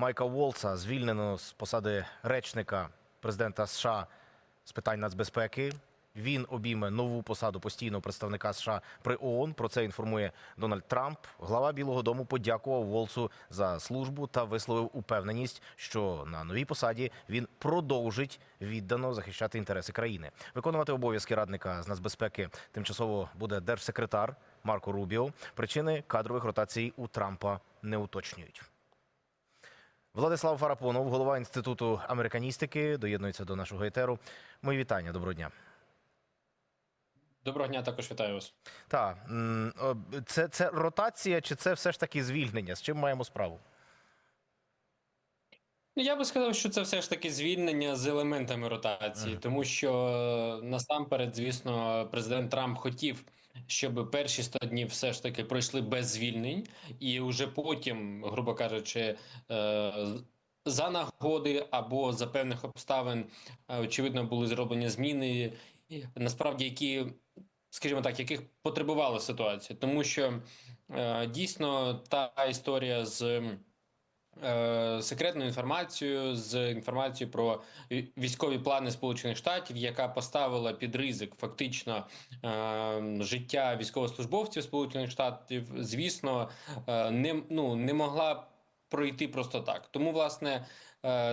Майка Волца звільнено з посади речника президента США з питань нацбезпеки. Він обійме нову посаду постійного представника США при ООН. Про це інформує Дональд Трамп. Глава Білого Дому подякував Волцу за службу та висловив упевненість, що на новій посаді він продовжить віддано захищати інтереси країни. Виконувати обов'язки радника з нацбезпеки тимчасово буде держсекретар Марко Рубіо. Причини кадрових ротацій у Трампа не уточнюють. Владислав Фарапонов, голова інституту американістики, доєднується до нашого етеру. Мої вітання. Доброго дня. Доброго дня, також вітаю вас. Так, це, це ротація, чи це все ж таки звільнення? З чим маємо справу? Ну, я би сказав, що це все ж таки звільнення з елементами ротації, тому що е, насамперед, звісно, президент Трамп хотів, щоб перші 100 днів все ж таки пройшли без звільнень, і вже потім, грубо кажучи, е, за нагоди або за певних обставин, е, очевидно, були зроблені зміни, насправді, які, скажімо так, яких потребувала ситуація, тому що е, дійсно та історія з. Е, Секретною інформацією з інформацією про військові плани Сполучених Штатів, яка поставила під ризик фактично е, життя військовослужбовців Сполучених Штатів, звісно, е, не ну не могла пройти просто так. Тому, власне,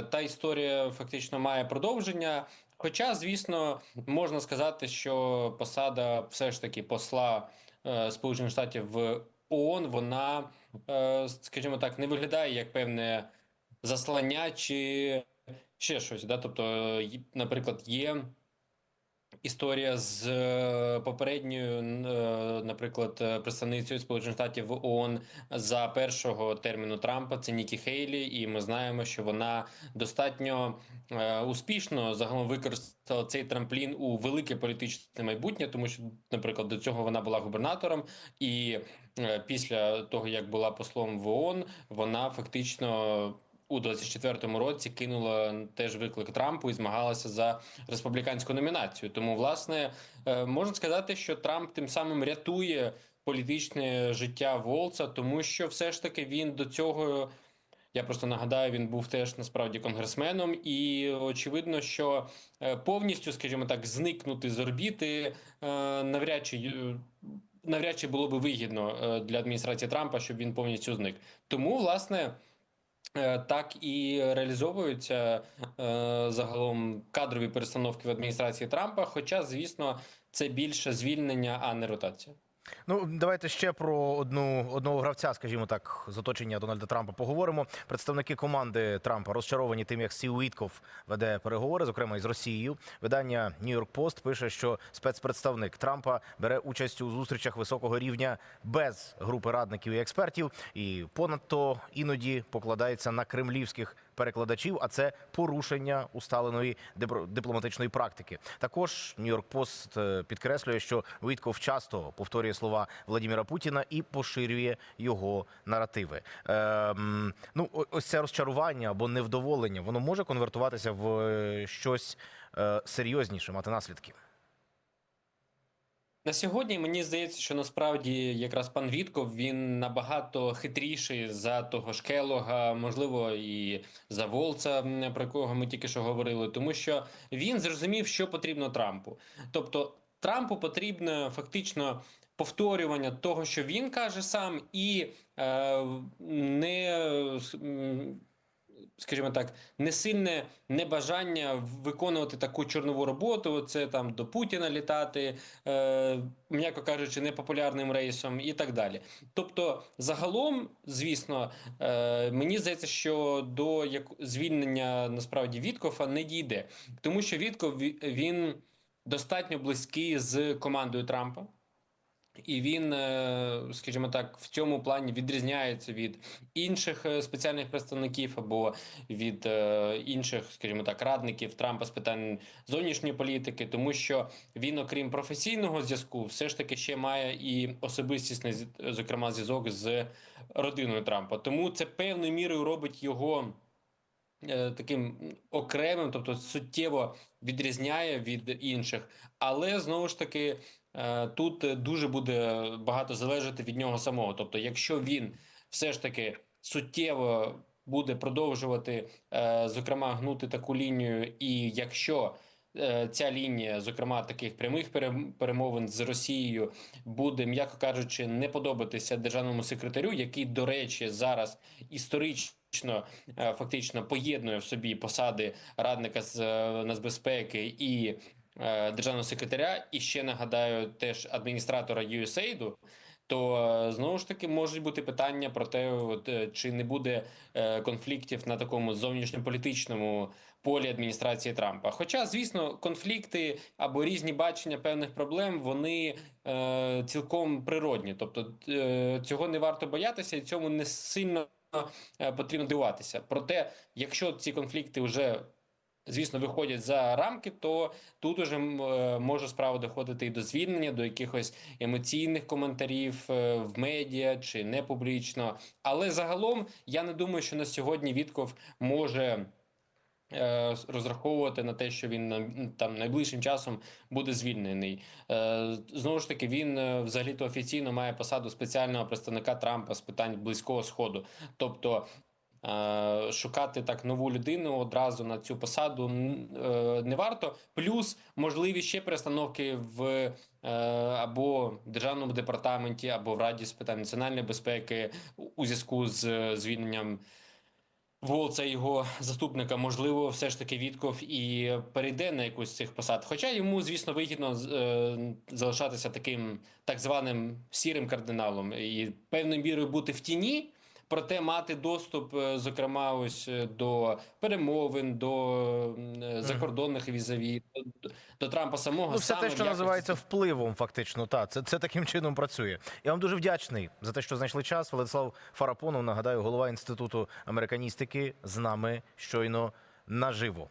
та історія фактично має продовження. Хоча, звісно, можна сказати, що посада все ж таки посла Сполучених Штатів в ООН, вона, скажімо так, не виглядає як певне заслання чи ще щось. Да? Тобто, е, наприклад, є історія з е, попередньою, е, наприклад, е, представницею Сполучених Штатів в ООН за першого терміну Трампа. Це Нікі Хейлі, і ми знаємо, що вона достатньо е, успішно загалом використала цей трамплін у велике політичне майбутнє, тому що, наприклад, до цього вона була губернатором, і е, після того як була послом в ООН, вона фактично. У 24-му році кинула теж виклик Трампу і змагалася за республіканську номінацію. Тому, власне, е, можна сказати, що Трамп тим самим рятує політичне життя Волца, тому що все ж таки він до цього. Я просто нагадаю, він був теж насправді конгресменом, і очевидно, що е, повністю, скажімо так, зникнути з орбіти е, навряд чи е, навряд чи було би вигідно е, для адміністрації Трампа, щоб він повністю зник. Тому, власне. Е, Так і реалізовуються е, загалом кадрові перестановки в адміністрації Трампа. Хоча, звісно, це більше звільнення, а не ротація. Ну, давайте ще про одну одного гравця, скажімо так, з оточення Дональда Трампа поговоримо. Представники команди Трампа розчаровані тим, як Сі Уітков веде переговори, зокрема із Росією. Видання Нью-Йорк Пост пише, що спецпредставник Трампа бере участь у зустрічах високого рівня без групи радників і експертів, і понадто іноді покладається на кремлівських перекладачів, а це порушення усталеної дипломатичної практики. Також Нью-Йорк Пост е, підкреслює, що Вітков часто повторює слова Владимира Путіна і поширює його наративи. Ем, ну, ось це розчарування або невдоволення, воно може конвертуватися в е, щось е, серйозніше, мати наслідки. На сьогодні мені здається, що насправді якраз пан Вітков він набагато хитріший за того ж Келога, можливо, і за Волца, про якого ми тільки що говорили, тому що він зрозумів, що потрібно Трампу. Тобто Трампу потрібно фактично повторювання того, що він каже сам, і е, скажімо так, несильне небажання виконувати таку чорнову роботу. Це там до Путіна літати, е, м'яко кажучи, непопулярним рейсом і так далі. Тобто, загалом, звісно, е, мені здається, що до як звільнення насправді Віткофа не дійде, тому що Вітков він достатньо близький з командою Трампа. І він, е, скажімо так, в цьому плані відрізняється від інших е, спеціальних представників або від е, інших, скажімо так, радників Трампа з питань зовнішньої політики, тому що він, окрім професійного зв'язку, все ж таки ще має і особистісний, зокрема, зв'язок з родиною Трампа. Тому це певною мірою робить його. Таким окремим, тобто суттєво відрізняє від інших, але знову ж таки тут дуже буде багато залежати від нього самого. Тобто, якщо він все ж таки суттєво буде продовжувати, е, зокрема, гнути таку лінію, і якщо е, ця лінія, зокрема таких прямих перем- перемовин з Росією, буде, м'яко кажучи, не подобатися державному секретарю, який, до речі, зараз історично е, фактично поєднує в собі посади радника з е, нацбезпеки і е, державного секретаря, і ще нагадаю, теж адміністратора USAID, то е, знову ж таки можуть бути питання про те, от, е, чи не буде е, конфліктів на такому зовнішньополітичному полі адміністрації Трампа. Хоча, звісно, конфлікти або різні бачення певних проблем вони е, цілком природні, тобто е, цього не варто боятися, і цьому не сильно е, потрібно дивуватися. Проте, якщо ці конфлікти вже звісно виходять за рамки, то тут уже е, може справа доходити і до звільнення, до якихось емоційних коментарів е, в медіа чи не публічно. Але загалом я не думаю, що на сьогодні Вітков може. е, Розраховувати на те, що він там найближчим часом буде звільнений. Знову ж таки, він взагалі-то офіційно має посаду спеціального представника Трампа з питань близького сходу. Тобто шукати так нову людину одразу на цю посаду е, не варто. Плюс можливі ще перестановки в е, або державному департаменті, або в Раді з питань національної безпеки у- зв'язку з е, звільненням. Волца його заступника, можливо, все ж таки Вітков і перейде на якусь з цих посад. Хоча йому, звісно, вигідно е, залишатися таким так званим сірим кардиналом і певною мірою бути в тіні, проте мати доступ, е, зокрема, ось е, до перемовин, до е, закордонних візаві, до, до Трампа самого Ну, все саме те, що якості- називається впливом, фактично, та це, це таким чином працює. Я вам дуже вдячний за те, що знайшли час. Владислав Фарапонов, нагадаю, голова інституту американістики з нами щойно наживо.